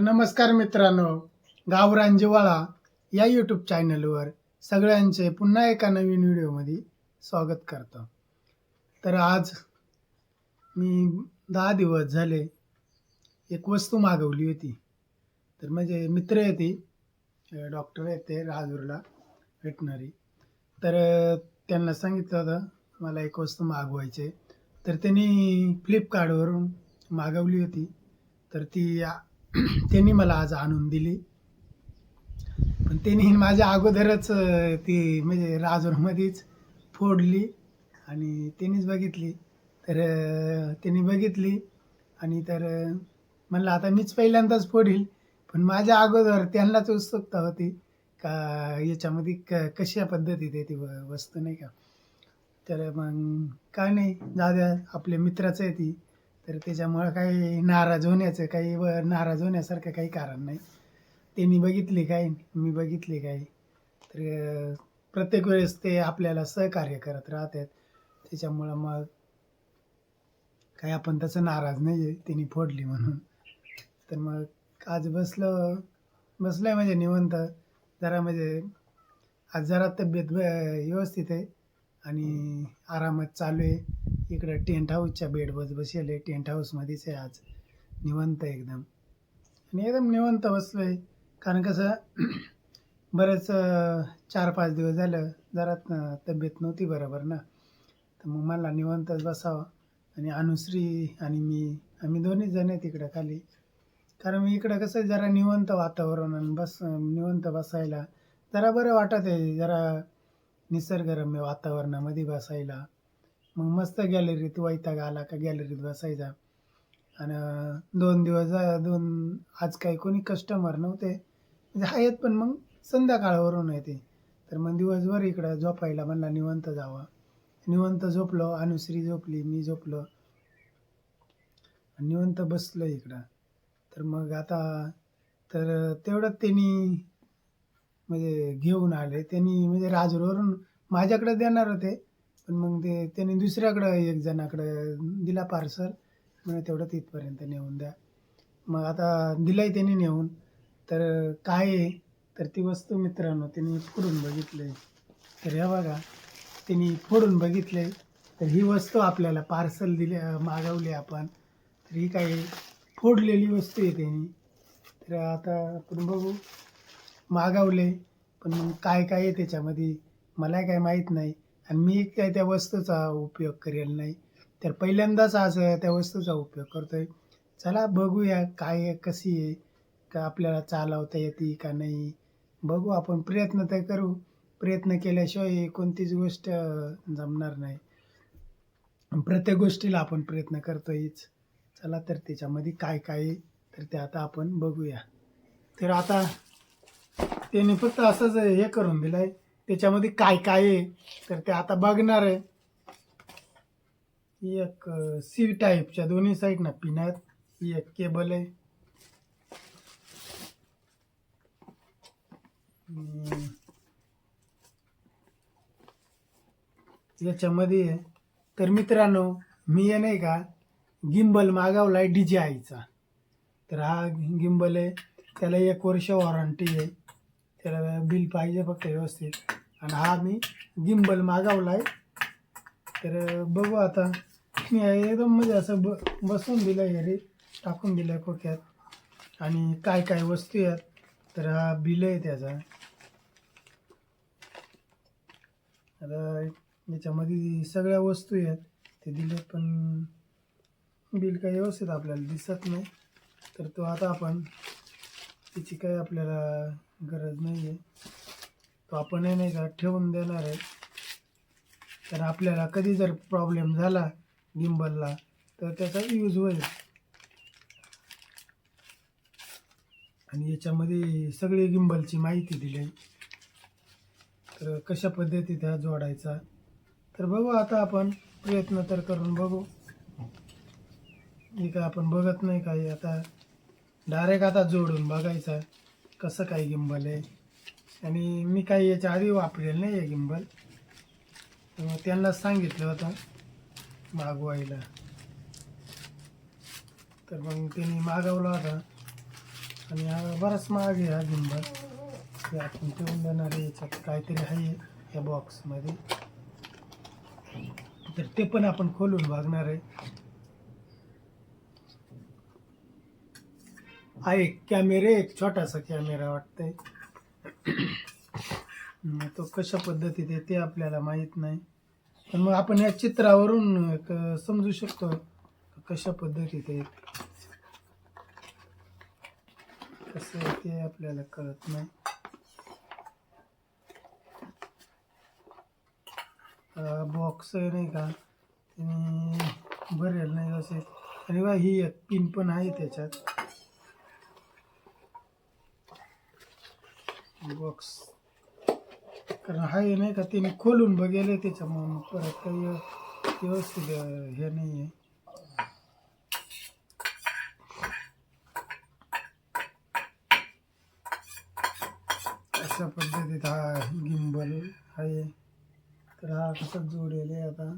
नमस्कार मित्रांनो गावरान जिवाळा या यूट्यूब चॅनलवर सगळ्यांचे पुन्हा एका नवीन व्हिडिओमध्ये स्वागत करतो. तर आज मी दहा दिवस झाले एक वस्तू मागवली होती. तर म्हणजे मित्र येते डॉक्टर येते राजूरला भेटणारी. तर त्यांना सांगितलं होतं मला एक वस्तू मागवायची आहे. तर त्यांनी फ्लिपकार्टवरून मागवली होती. तर ती त्यांनी मला आज आणून दिली. पण त्यांनी माझ्या अगोदरच ती म्हणजे राजूरमध्येच फोडली आणि त्यांनीच बघितली. तर त्यांनी बघितली आणि तर म्हणलं आता मीच पहिल्यांदाच फोडील पण माझ्या अगोदर त्यांनाच उत्सुकता होती का याच्यामध्ये क कशा पद्धतीत आहे ती व- वस्तू नाही का? तर मग काय नाही दादा आपल्या मित्राचं आहे ती. तर त्याच्यामुळं काही नाराज होण्याचं काही व नाराज होण्यासारखं काही कारण नाही. त्यांनी बघितली काय? मी बघितली काय? तर प्रत्येक वेळेस ते आपल्याला सहकार्य करत राहतात. त्याच्यामुळं मग काही आपण तसं नाराज नाही आहे त्यांनी फोडली म्हणून. तर मग आज बसलं बसलं आहे म्हणजे निवंत. जरा म्हणजे आज जरा तब्येत ब- व्यवस्थित आहे. आणि आरामात चालू आहे. इकडं टेंट हाऊसच्या बेडवर बसेल आहे टेंट हाऊसमध्येच आहे आज. निवंत एकदम. आणि एकदम निवंत बसलो आहे कारण कसं बरेच चार पाच दिवस झालं. जरा तब्येत नव्हती बरोबर ना. तर मग मला निवंतच बसावं. आणि अनुश्री आणि मी आम्ही दोन्ही जण आहे तिकडं खाली. कारण मी इकडं कसं जरा निवंत वातावरण आणि बस निवंत बसायला जरा बरं वाटत आहे. जरा निसर्गरम्य वातावरणामध्ये बसायला. मग मस्त गॅलरीत वैताग आला का गॅलरीत बसायचा. आणि दोन दिवस दोन आज काही कोणी कस्टमर नव्हते. म्हणजे आहेत पण मग संध्याकाळवरून येते. तर मग दिवसभर इकडं झोपायला म्हणला निवंत जावं. निवंत झोपलो अनुश्री झोपली मी झोपलो. निवंत बसलो इकडं. तर मग आता तर तेवढं त्यांनी म्हणजे घेऊन आले. त्यांनी म्हणजे राजूरवरून माझ्याकडे देणार होते. पण मग ते त्यांनी दुसऱ्याकडं एक जणाकडं दिला पार्सल म्हणजे तेवढं तिथपर्यंत नेऊन द्या. मग आता दिलंय त्यांनी नेऊन. तर काय आहे? तर ती वस्तू मित्रांनो त्यांनी फोडून बघितले. तर हे बघा त्यांनी फोडून बघितले. तर ही वस्तू आपल्याला पार्सल दिले मागवली आपण. तर ही काही फोडलेली वस्तू आहे त्यांनी. तर आता आपण बघू. मागवले पण मग काय काय आहे त्याच्यामध्ये? मला काय माहीत नाही. आणि मी काय त्या वस्तूचा उपयोग करेल नाही. तर पहिल्यांदाच आज त्या वस्तूचा उपयोग करतोय. चला बघूया काय आहे कशी आहे का आपल्याला चालवता येते का नाही. बघू आपण प्रयत्न तर करू. प्रयत्न केल्याशिवाय कोणतीच गोष्ट जमणार नाही. प्रत्येक गोष्टीला आपण प्रयत्न करतोयच. चला तर त्याच्यामध्ये काय काय आहे तर ते आता आपण बघूया. तर आता त्याने फक्त असंच हे करून दिलं आहे त्याच्यामध्ये काय काय आहे तर ते आता बघणार आहे. एक सी टाईपच्या दोन्ही साईड ना आहेत एक केबल आहे. याच्यामध्ये आहे. तर मित्रांनो मी आहे नाही का गिंबल मागवलाय डी जे आयचा तर हा गिंबल आहे. त्याला एक वर्ष वॉरंटी आहे. त्याला बिल पाहिजे फक्त व्यवस्थित. आणि हा मी गिंबल आहे तर बघू आता. मी एकदम म्हणजे असं ब बसून दिलं आहे रे टाकून दिलं आहे खोक्यात. आणि काय काय वस्तू आहेत. तर हा बिल आहे त्याचा. आता याच्यामध्ये सगळ्या वस्तू आहेत. ते दिले पण बिल काही व्यवस्थित आपल्याला दिसत नाही. तर तो आता आपण त्याची काही आपल्याला गरज नाही आहे तो आपण हे नाही का ठेवून देणार आहे. तर आपल्याला कधी जर प्रॉब्लेम झाला गिंबलला तर त्याचा यूज होईल. आणि याच्यामध्ये सगळी गिंबलची माहिती दिली. आहे तर कशा पद्धतीत हा जोडायचा? तर बघू आता आपण प्रयत्न तर करून बघू. हे का आपण बघत नाही काही आता? डायरेक्ट आता जोडून बघायचा. कसं काय गिंबल आहे? आणि मी काही याच्या आधी वापरेल नाही हे गिंबल. तर त्यांना सांगितलं होतं मागवायला. तर मग त्यांनी मागवला होता. आणि हा बराच महाग आहे हा गिंबल. ते आपण ठेवून देणार आहे. याच्यात काहीतरी आहे या बॉक्समध्ये तर ते पण आपण खोलून बघणार आहे. हा एक कॅमेरे एक छोटासा कॅमेरा वाटतंय? तो कशा पद्धतीत आहे ते आपल्याला माहीत नाही. पण मग आपण या चित्रावरून एक समजू शकतो कशा पद्धतीत आहे कसं आहे ते आपल्याला कळत नाही. बॉक्स आहे नाही का? त्याने भरेल नाही असे. आणि बा ही एक पिन पण आहे त्याच्यात. बॉक्स कारण आहे नाही का त्याने खोलून बघेल त्याच्यामुळे मग परत काही व्यवस्थित हे नाही आहे अशा पद्धतीत हा गिंबल आहे. तर हा कसा जोडेल आता?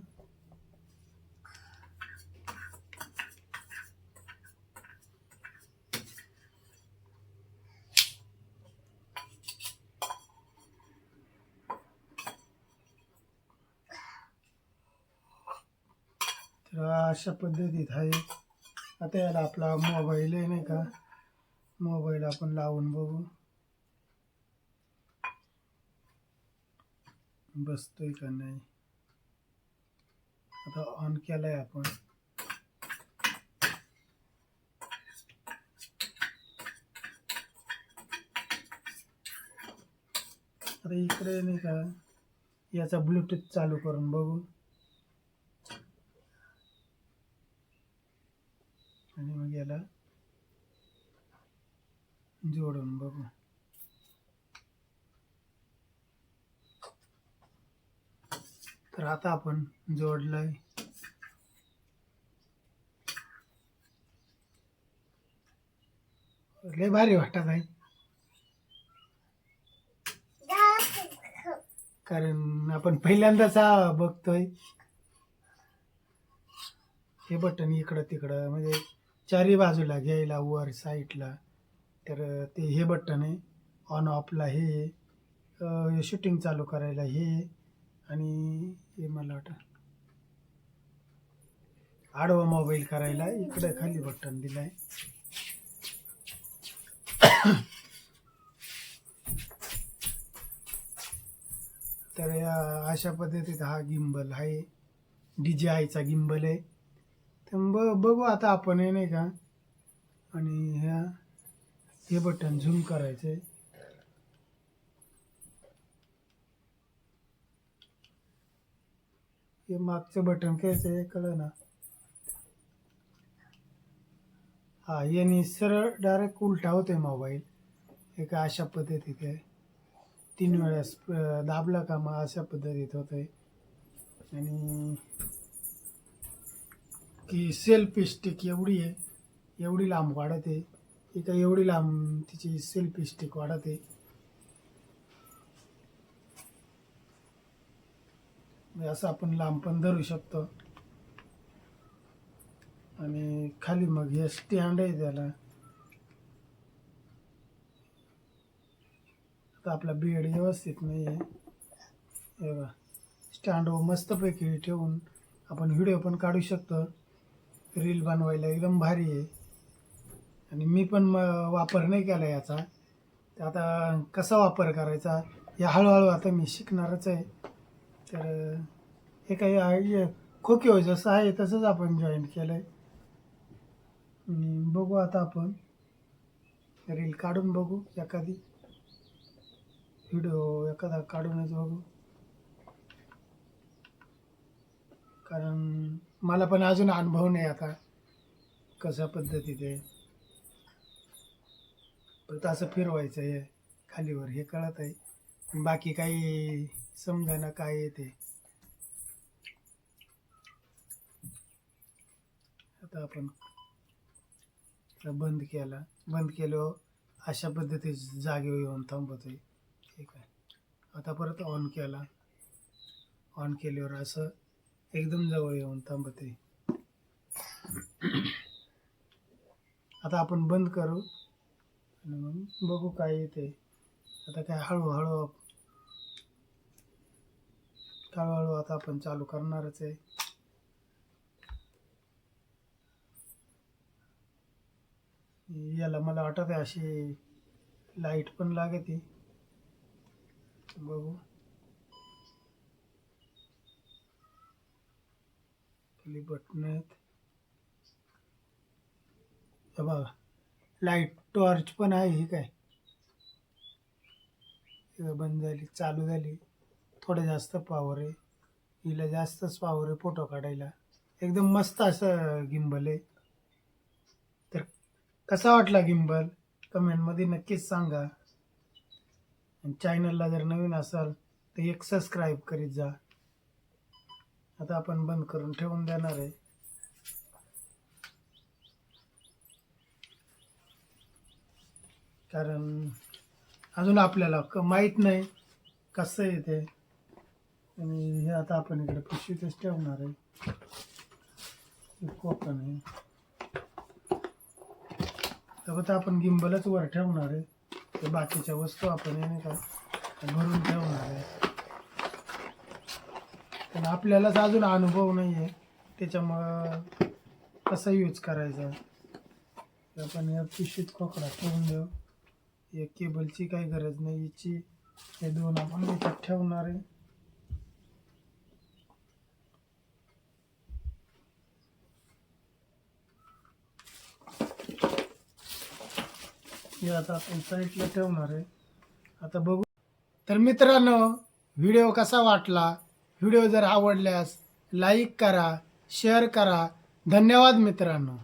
तर अशा पद्धतीत आहे आता याला आपला मोबाईल आहे नाही का? मोबाईल आपण लावून बघू. बसतोय का नाही? आता ऑन केलाय आपण. आता इकडे नाही का याचा ब्लूटूथ चालू करून बघू आणि मग याला जोडून बघू तर आता आपण जोडलंय. लय भारी वाटत आहे. कारण आपण पहिल्यांदाच हा बघतोय. हे बटन इकडं तिकडं म्हणजे चारी बाजूला घ्यायला वर साईडला तर ते हे बटन आहे. ऑन ऑफला हे शूटिंग चालू करायला हे. आणि हे मला वाटतं आडवा मोबाईल करायला इकडे खाली बटन दिलाय. तर या अशा पद्धतीत हा गिंबल आहे. डी जे आयचा गिंबल आहे. तर ब बघू आता आपण हे नाही का? आणि ह्या हे बटन झूम करायचं आहे हे मागचं बटन खेळचं आहे कळलं ना? हा याने सरळ डायरेक्ट उलटा होतोय मोबाईल एक अशा पद्धतीत आहे. तीन वेळेस दाबला का मग अशा पद्धतीत होतंय. आणि की सेल्फी स्टिक एवढी आहे एवढी लांब वाढत आहे. एका काय एवढी लांब तिची सेल्फी स्टिक वाढत आहे. म्हणजे असं आपण लांब पण धरू शकतो. आणि खाली मग हे स्टँड आहे त्याला. आता आपला बेड व्यवस्थित नाही आहे हे बघा. स्टँडवर मस्तपैकी ठेवून आपण व्हिडिओ पण काढू शकतो. रील बनवायला एकदम भारी आहे. आणि मी पण म वापर नाही केला याचा. तर आता कसा वापर करायचा? हे हळूहळू आता मी शिकणारच आहे. तर हे काही आहे- खोके जसं आहे तसंच आपण जॉईन केलं आहे बघू आता आपण. रील काढून बघू एखादी. व्हिडिओ एखादा काढूनच बघू. कारण मला पण अजून अनुभव नाही आता कशा पद्धतीत आहे फक्त असं फिरवायचं आहे खालीवर हे कळत आहे बाकी काही समजायला काय येते आता आपण बंद केला. बंद केल्यावर अशा पद्धतीच्या जागेवर येऊन थांबवतोय ठीक आहे. आता परत ऑन केला. ऑन केल्यावर असं एकदम जवळ येऊन थांबते आता आपण बंद करू. आणि मग बघू काय येते आता काय हळूहळू हळूहळू आता आपण चालू करणारच आहे. याला मला वाटत आहे अशी लाइट पण लागते. बघू. खाली बटन आहेत. हे बघा लाइट टॉर्च पण आहे ही काय? बंद झाली चालू झाली. थोडं जास्त पावर आहे हिला जास्तच पावर आहे फोटो काढायला. एकदम मस्त असं गिंबल आहे. तर कसा वाटला गिंबल? कमेंटमध्ये नक्कीच सांगा. आणि चॅनलला जर नवीन असाल तर एक सबस्क्राईब करीत जा. आता आपण बंद करून ठेवून देणार आहे. कारण अजून आपल्याला क माहीत नाही कसं आहे ते. आणि हे आता आपण इकडे पिशवीतच ठेवणार आहे. हे कोकण आहे. तर आपण गिंबलच वर ठेवणार आहे. ते बाकीच्या वस्तू आपण हे नाही का भरून ठेवणार आहे. पण आपल्यालाच अजून अनुभव नाही आहे त्याच्यामुळं कसं यूज करायचा? आपण या पिशवीत कोकडा ठेवून देऊ. या केबलची काही गरज नाही. याची हे दोन आपण त्याच्यात ठेवणार आहे. हे आता आपण साईडला ठेवणार आहे. आता बघू. तर मित्रांनो व्हिडिओ कसा वाटला? व्हिडिओ जर आवडल्यास लाईक करा शेअर करा. धन्यवाद मित्रांनो.